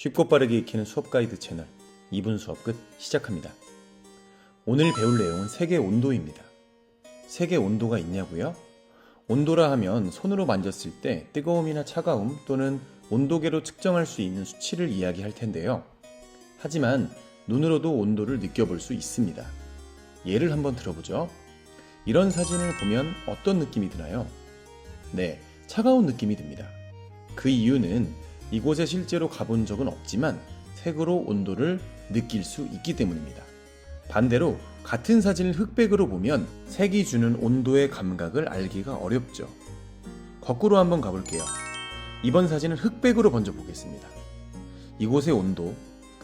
쉽고 빠르게 익히는 수업 가이드 채널 2분 수업 끝 시작합니다. 오늘 배울 내용은 세계 온도입니다. 세계 온도가 있냐고요? 온도라 하면 손으로 만졌을 때 뜨거움이나 차가움 또는 온도계로 측정할 수 있는 수치를 이야기할 텐데요. 하지만 눈으로도 온도를 느껴볼 수 있습니다. 예를 한번 들어보죠. 이런 사진을 보면 어떤 느낌이 드나요? 네, 차가운 느낌이 듭니다. 그 이유는 이곳에 실제로 가본 적은 없지만 색으로 온도를 느낄 수 있기 때문입니다. 반대로 같은 사진을 흑백으로 보면 색이 주는 온도의 감각을 알기가 어렵죠. 거꾸로 한번 가볼게요. 이번 사진은 흑백으로 먼저 보겠습니다. 이곳의 온도,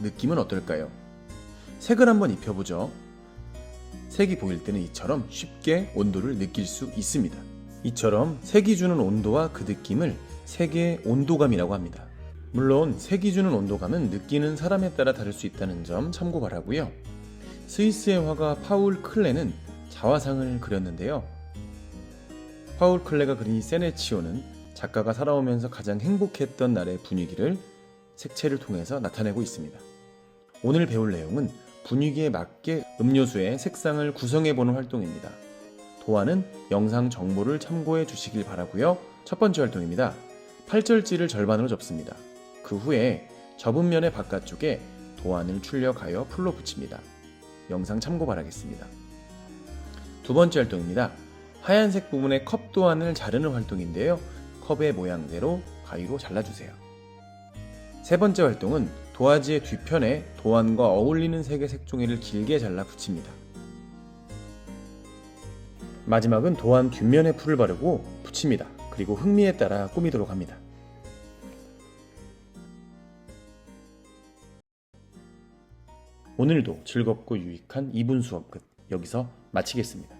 느낌은 어떨까요? 색을 한번 입혀보죠. 색이 보일 때는 이처럼 쉽게 온도를 느낄 수 있습니다. 이처럼 색이 주는 온도와 그 느낌을 색의 온도감이라고 합니다. 물론 색이 주는 온도감은 느끼는 사람에 따라 다를 수 있다는 점 참고 바라고요. 스위스의 화가 파울 클레는 자화상을 그렸는데요. 파울 클레가 그린 이 세네치오는 작가가 살아오면서 가장 행복했던 날의 분위기를 색채를 통해서 나타내고 있습니다. 오늘 배울 내용은 분위기에 맞게 음료수의 색상을 구성해보는 활동입니다. 도안은 영상 정보를 참고해 주시길 바라고요. 첫 번째 활동입니다. 팔절지를 절반으로 접습니다. 그 후에 접은 면의 바깥쪽에 도안을 출력하여 풀로 붙입니다. 영상 참고 바라겠습니다. 두 번째 활동입니다. 하얀색 부분의 컵 도안을 자르는 활동인데요. 컵의 모양대로 가위로 잘라주세요. 세 번째 활동은 도화지의 뒤편에 도안과 어울리는 색의 색종이를 길게 잘라 붙입니다. 마지막은 도안 뒷면에 풀을 바르고 붙입니다. 그리고 흥미에 따라 꾸미도록 합니다. 오늘도 즐겁고 유익한 2분 수업 끝 여기서 마치겠습니다.